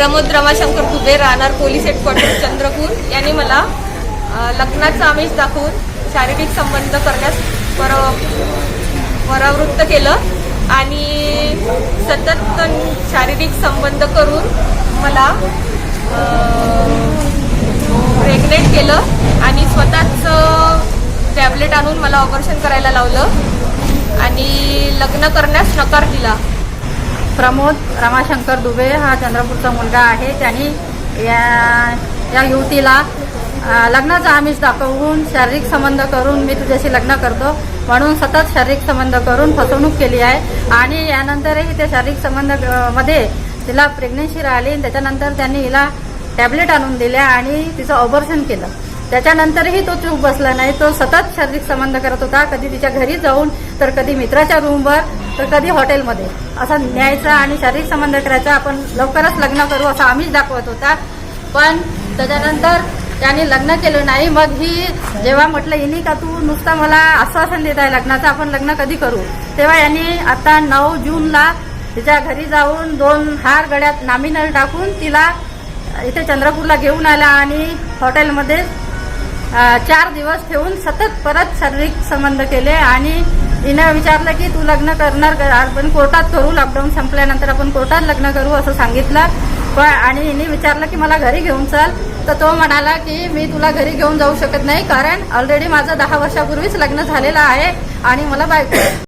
प्रमोद रमाशंकर दुबे राहणार police headquarter Chandrapur. यांनी मला लग्नाचं आमिष दाखवून शारीरिक संबंध करण्यास पर परावृत्त केलं आणि सतत शारीरिक संबंध करून मला प्रेग्नेंट केलं आणि स्वतःच टॅबलेट आणून मला ऑपरेशन करायला लावलं आणि लग्न करण्यास नकार दिला. प्रमोद रमाशंकर दुबे हा चंद्रपूरचा मुलगा आहे. त्यांनी या या युवतीला लग्नाचा आमिष दाखवून शारीरिक संबंध करून मी तुझ्याशी लग्न करतो म्हणून सतत शारीरिक संबंध करून फसवणूक केली आहे. आणि यानंतरही त्या शारीरिक संबंधमध्ये तिला प्रेग्नेन्सी राहिली त्याच्यानंतर त्यांनी हिला टॅबलेट आणून दिल्या आणि तिचं ऑपरेशन केलं. त्याच्यानंतरही तो चूक बसला नाही. तो सतत शारीरिक संबंध करत होता. कधी तिच्या घरी जाऊन तर कधी मित्राच्या रूमवर तर कधी हॉटेलमध्ये. असा न्यायचा आणि शारीरिक संबंध करायचा आपण लवकरच लग्न करू असं आम्हीच दाखवत होता. पण त्याच्यानंतर त्याने लग्न केलं नाही मग ही जेव्हा म्हटलं इनी का तू नुसता मला आश्वासन देत आहे लग्नाचं आपण लग्न कधी करू? तेव्हा यांनी आता नऊ जूनला तिच्या घरी जाऊन दोन हार गळ्यात नामिनल टाकून तिला इथे चंद्रपूरला घेऊन आला आणि हॉटेलमध्ये चार दिवस ठेवून सतत परत शारीरिक संबंध केले आणि हिनं विचारलं की तू लग्न करणार आपण कोर्टात करू लॉकडाऊन संपल्यानंतर आपण कोर्टात लग्न करू असं सांगितलं. पण आणि हिने विचारलं की मला घरी घेऊन चल. तर तो म्हणाला की मी तुला घरी घेऊन जाऊ शकत नाही कारण ऑलरेडी माझं दहा वर्षापूर्वीच लग्न झालेलं आहे आणि मला बायको